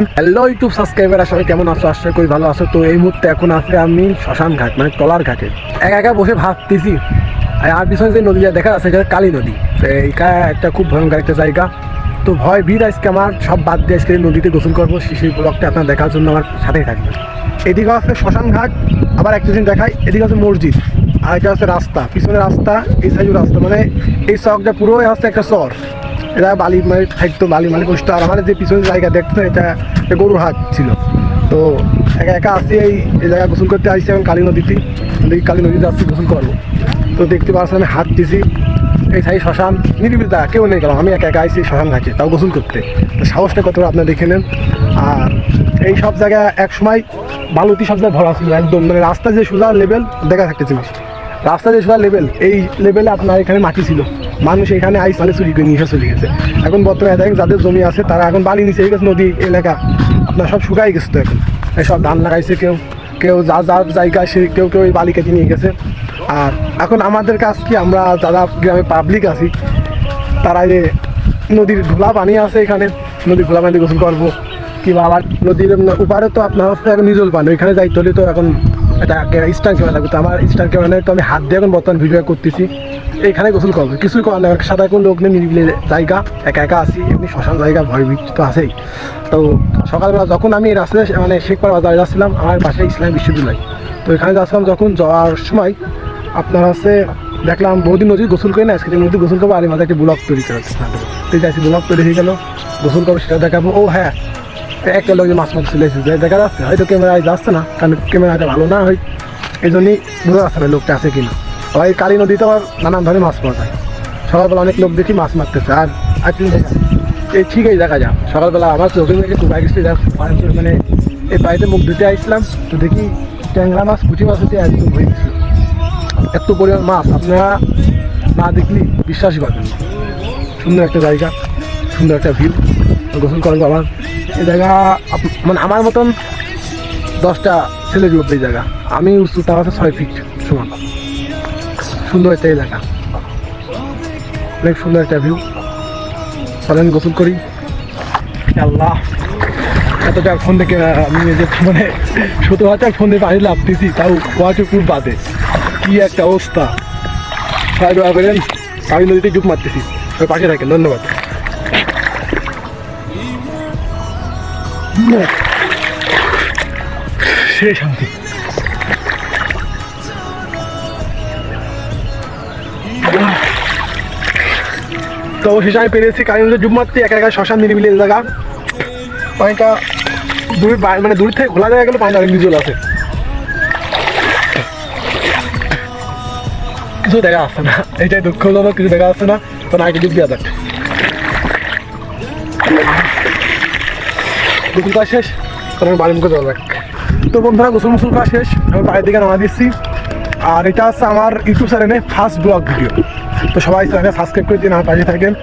Hello YouTube subscriber আসলে কেমন আছো? আশা করি ভালো আছো। তো এই মুহূর্তে এখন আছে আমি শ্মশান ঘাট মানে টলার ঘাটে। একা একা বসে ভাবতেছি, আর আর পিছনে যে নদীটা দেখা যাচ্ছে এটা কালী নদী। এইটা একটা খুব ভয়ঙ্কর একটা জায়গা। তো ভয় ভিড় আজকে আমার, সব বাদ দিয়ে আজকে নদীতে গোসল করব। শিশির ব্লগটা আপনার দেখার জন্য আমার সাথেই থাকবে। এদিকে আছে শ্মশান ঘাট, আবার একটা দিন দেখাই, এদিকে আছে মসজিদ, আর এটা হচ্ছে রাস্তা, পিছনে রাস্তা, এই সাইডের রাস্তা মানে এই চকটা পুরোই হচ্ছে একটা চর। এটা বালি মানে থাকতো, বালি মানে কষ্ট। আর আমাদের যে পিছনের জায়গা দেখতো, এটা গরুর হাট ছিল। তো একা একা আসছি এই জায়গায় গোসল করতে আসছি এখন কালী নদীতে। দেখি কালী নদীতে আসছি গোসল করব। তো দেখতে পাচ্ছি আমি হাত দিছি। এই সাই শ্মশান, নিরিবিলি দা কেউ নেই গেলাম আমি একা একা আইসি শ্মশান ঘাটে, তাও গোসল করতে। তো সাহসটা কত আপনারা দেখে নেন। আর এই সব জায়গায় এক সময় বালুতি সব জায়গায় ভরা ছিল, একদম। মানে রাস্তা যে সোজা লেভেল দেখা থাকতে জিনিস রাস্তা যে সোজা লেভেল এই লেভেলে আপনার এখানে মাটি ছিল। মানুষ এখানে আইস মানে চুরি করে নিয়ে চলে গেছে। এখন বর্তমানে দেখেন যাদের জমি আছে, তারা এখন বালি নিচে গেছে নদী এলাকা, আপনার সব শুকাই গেছে তো এখন। সব ধান লাগাইছে কেউ কেউ যা যার জায়গায় সে কেউ কেউ এই বালি কেটে নিয়ে গেছে। আর এখন আমাদের কাছ কি, আমরা যারা গ্রামে পাবলিক আছি তারা যে নদীর ধুলা পানি আছে এখানে, নদীর ধুলা পানি গোসল করব। কিংবা আবার নদীর উপারে তো আপনার হচ্ছে এখন নিজল পানি ওইখানে যাইতে হলে তো এখন এটা স্টান ক্যামেরা লাগবে আমার স্টান ক্যামেরা তো আমি হাত দিয়ে এখন বর্তমান ভিডিও করতেছি। এইখানে গোসল করব, কিছুই করার নেই, সাদা কোনো লোক নেই, নিরিবিলি জায়গা, একা একা আছি, এমনি শ্মশান জায়গা, ভয় তো আছেই। তো সকালবেলা যখন আমি রাস্তায় মানে শেখপাড়া বাজারে যাচ্ছিলাম, আমার পাশে ইসলাম বিশ্ববিদ্যালয়। তো এখানে যাচ্ছিলাম যখন যাওয়ার সময়, আপনার হচ্ছে দেখলাম বহুদিন নদী গোসল করে না আজকে নদী গোসল করব, আর মাঝে একটা ব্লগ তৈরি করে তো যাচ্ছি ব্লগ তৈরি হয়ে গেল, গোসল করব, সেটা দেখাবো। ও হ্যাঁ একটা লোক মাছ মাছ চলে এসেছে। দেখা যাচ্ছে, হয়তো ক্যামেরায় যাচ্ছে না, কারণ ক্যামেরাটা ভালো না হয় এই জন্যই বোঝা যাচ্ছে না লোকটা আছে কিনা। আবার এই কালী নদীতে আবার নানান ধরনের মাছ পাওয়া যায়। সকালবেলা অনেক লোক দেখি মাছ মারতেছে, আর আর এই ঠিকই দেখা যায়। সকালবেলা আমার চোখে মেঘে যা মানে এই বাড়িতে মুখ ধুতে আসলাম তো দেখি ট্যাংরা মাছ পুঁটি মাছ হতে একদম হয়ে গেছিল এত পরিমাণ মাছ, আপনারা না দেখলে, বিশ্বাসই করবেন সুন্দর একটা জায়গা, সুন্দর একটা ভিউ গোসল করব আবার এই জায়গা মানে আমার মতন দশটা ছেলে জুড়বে এই জায়গা। আমি উচ্চতা আছে ছয় ফিট সমান। সুন্দর একটা এলাকা অনেক সুন্দর একটা ভিউ চলেন, গোসল করি। আল্লাহ, এতটা ফোন থেকে আমি যে মানে সত্তর হাজার ফোন দিয়ে পানি লাভতেছি তাও ওয়াটারপ্রুফ বাদে। কি একটা অবস্থা। সবাই দোয়া করেন, আমি নদীতে ডুব মারতেছি। পাশে থাকেন, ধন্যবাদ। সে তো অবশেষে আমি পেরেছি ডুব মারতে, একা একা শ্মশান নিরিবিলি জায়গা। পানিটা দূর মানে দূর থেকে খোলা জায়গা গেলে পানিটা অনেক নিজল আছে কিছু দেখা যাচ্ছে না। এটাই দুঃখজনক, কিছু দেখা যাচ্ছে না। তো না ডুব দেওয়া যাক। গোসল করা শেষ তখন বাড়ির মুখে জল রাখ। তো বন্ধুরা, গোসল মুসল করা শেষ আমি বাড়ির দিকে নামা দিচ্ছি। আর এটা হচ্ছে আমার ইউটিউব চ্যানেলে ফার্স্ট ব্লগ ভিডিও। তো সবাই চ্যানেলে সাবস্ক্রাইব করে দিন আমার পাশে থাকেন।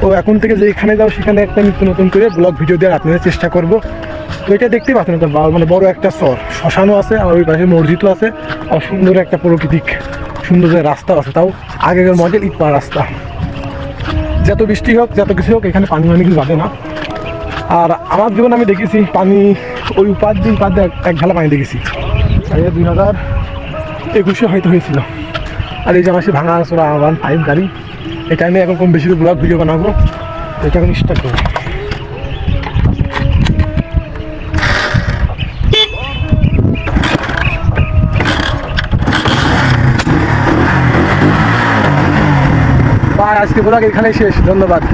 তো এখন থেকে যেখানে যাও, সেখানে একটা নিত্য নতুন করে ব্লগ ভিডিও দেওয়ার আপনাদের চেষ্টা করব। তো এটা দেখতেই পাচ্ছেন বা- মানে বড় একটা শহর। শ্মশানও আছে আর ওই পাশে মসজিদও আছে। আর সুন্দর একটা প্রকৃতিক, সুন্দর যে রাস্তা আছে, তাও আগেকার মডেল ইটপা রাস্তা। যত বৃষ্টি হোক, যত কিছু হোক, এখানে পানি মানি কিছু না। আর আমার জীবনে আমি দেখেছি পানি, ওই পাঁচ দিন দিয়ে এক- ঢালা পানি দেখেছি। এই দুই হাজার একুশে হয়তো হয়েছিল। আর এই যে আমার সে ভাঙা চোরা ওয়ান ফাইভ গাড়ি এটা আমি এখন কম বেশি ব্লগ ভিডিও বানাবো। এটা এখন স্টার্ট করব। আজকে ব্লগ এখানেই শেষ। ধন্যবাদ।